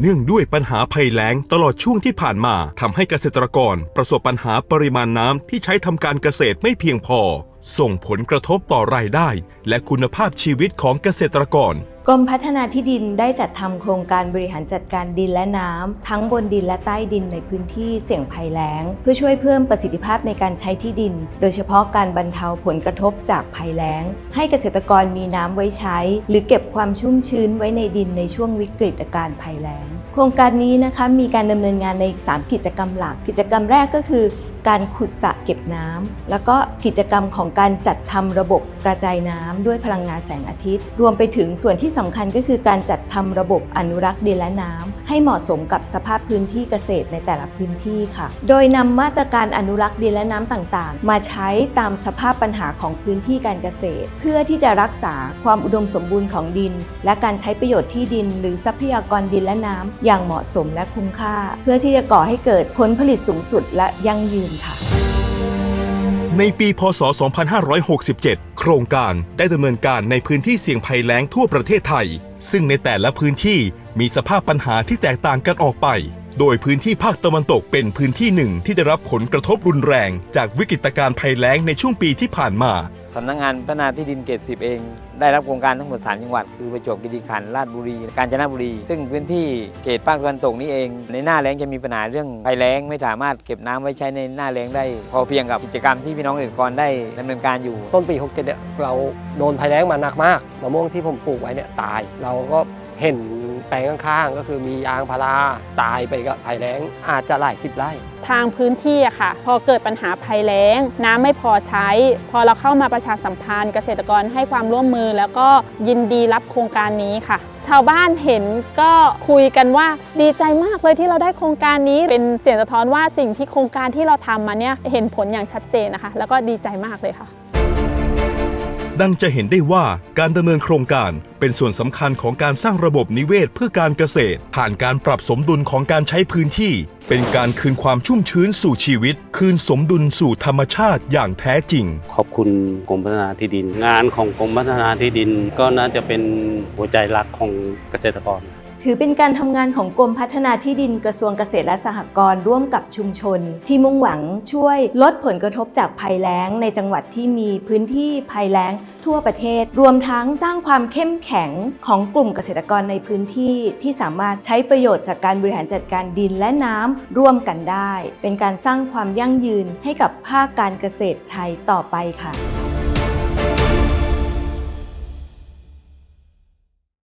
เนื่องด้วยปัญหาภัยแล้งตลอดช่วงที่ผ่านมาทำให้เกษตรกร ประสบปัญหาปริมาณน้ำที่ใช้ทำการเกษตรไม่เพียงพอ ส่งผลกระทบต่อรายได้ และคุณภาพชีวิตของเกษตรกร กรมพัฒนาที่ดินได้จัดทำโครงการบริหารจัดการดินและน้ำทั้งบนดินและใต้ดินในพื้นที่เสี่ยงภัยแล้ง เพื่อช่วยเพิ่มประสิทธิภาพในการใช้ที่ดิน โดยเฉพาะการบรรเทาผลกระทบจากภัยแล้ง ให้เกษตรกรมีน้ำไว้ใช้ หรือเก็บความชุ่มชื้นไว้ในดินในช่วงวิกฤตการภัยแล้ง โครงการนี้นะคะมีการดำเนินงานใน 3 กิจกรรมหลัก กิจกรรมแรกก็คือการขุดสระเก็บน้ำแล้วก็กิจกรรมของการจัดทำระบบกระจายน้ำด้วยพลังงานแสงอาทิตย์ รวมไปถึงส่วนที่สำคัญก็คือการจัดทำระบบอนุรักษ์ดินและน้ำให้เหมาะสมกับสภาพพื้นที่เกษตรในแต่ละพื้นที่ค่ะ โดยนำมาตรการอนุรักษ์ดินและน้ำต่างๆ มาใช้ตามสภาพปัญหาของพื้นที่การเกษตร เพื่อที่จะรักษาความอุดมสมบูรณ์ของดิน และการใช้ประโยชน์ที่ดิน หรือทรัพยากรดินและน้ำอย่างเหมาะสมและคุ้มค่า เพื่อที่จะก่อให้เกิดผลผลิตสูงสุดและยั่งยืนค่ะ ในปี พศ 2567 โครงการได้ดำเนินการในพื้นที่เสี่ยงภัยแล้งทั่วประเทศไทย ซึ่งในแต่ละพื้นที่มีสภาพปัญหาที่แตกต่างกันออกไป โดยพื้นที่ภาคตะวันตกเป็นพื้นที่หนึ่งที่ได้รับผลกระทบรุนแรง จากวิกฤตการณ์ภัยแล้งในช่วงปีที่ผ่านมา สำนักงานพัฒนาที่ดินเกต10เอง ได้รับโครงการทั้งหมด 3 จังหวัด คือประจวบคีรีขันธ์ราชบุรี กาญจนบุรี ซึ่งพื้นที่เขตภาคตะวันตกนี้เอง ในหน้าแล้งจะมีปัญหาเรื่องภัยแล้งไม่สามารถเก็บน้ำไว้ใช้ในหน้าแล้งได้ พอเพียงกับกิจกรรมที่พี่น้องเกษตรกรได้ดำเนินการอยู่ ต้นปี 67เนี่ยเราโดนภัยแล้งมาหนักมากมะม่วงที่ผมปลูกไว้เนี่ยตาย เราก็เห็น แปลงข้างๆ ก็คือมียางพาราตายไปกับภัยแล้งอาจจะหลายสิบไร่ทางพื้นที่อะค่ะ พอเกิดปัญหาภัยแล้ง น้ำไม่พอใช้ พอเราเข้ามาประชาสัมพันธ์ เกษตรกรให้ความร่วมมือ แล้วก็ยินดีรับโครงการนี้ค่ะ ชาวบ้านเห็นก็คุยกันว่าดีใจมากเลยที่เราได้โครงการนี้เป็นเสียงสะท้อนว่าสิ่งที่โครงการที่เราทำมาเนี่ยเห็นผลอย่างชัดเจนนะคะ แล้วก็ดีใจมากเลยค่ะ ดังจะเห็นได้ว่าการดำเนินโครงการเป็นส่วนสำคัญของการสร้างระบบนิเวศเพื่อการเกษตร ผ่านการปรับสมดุลของการใช้พื้นที่ เป็นการคืนความชุ่มชื้นสู่ชีวิต คืนสมดุลสู่ธรรมชาติอย่างแท้จริง ขอบคุณกรมพัฒนาที่ดิน งานของกรมพัฒนาที่ดินก็น่าจะเป็นหัวใจหลักของเกษตรกร ถือเป็นการทำงานของกรมพัฒนาที่ดินกระทรวงเกษตรและสหกรณ์ร่วมกับชุมชน ที่มุ่งหวังช่วยลดผลกระทบจากภัยแล้ง ในจังหวัดที่มีพื้นที่ภัยแล้งทั่วประเทศ รวมทั้งตั้งความเข้มแข็งของกลุ่มเกษตรกรในพื้นที่ ที่สามารถใช้ประโยชน์จากการบริหารจัดการดินและน้ำร่วมกันได้ เป็นการสร้างความยั่งยืนให้กับภาคการเกษตรไทยต่อไปค่ะ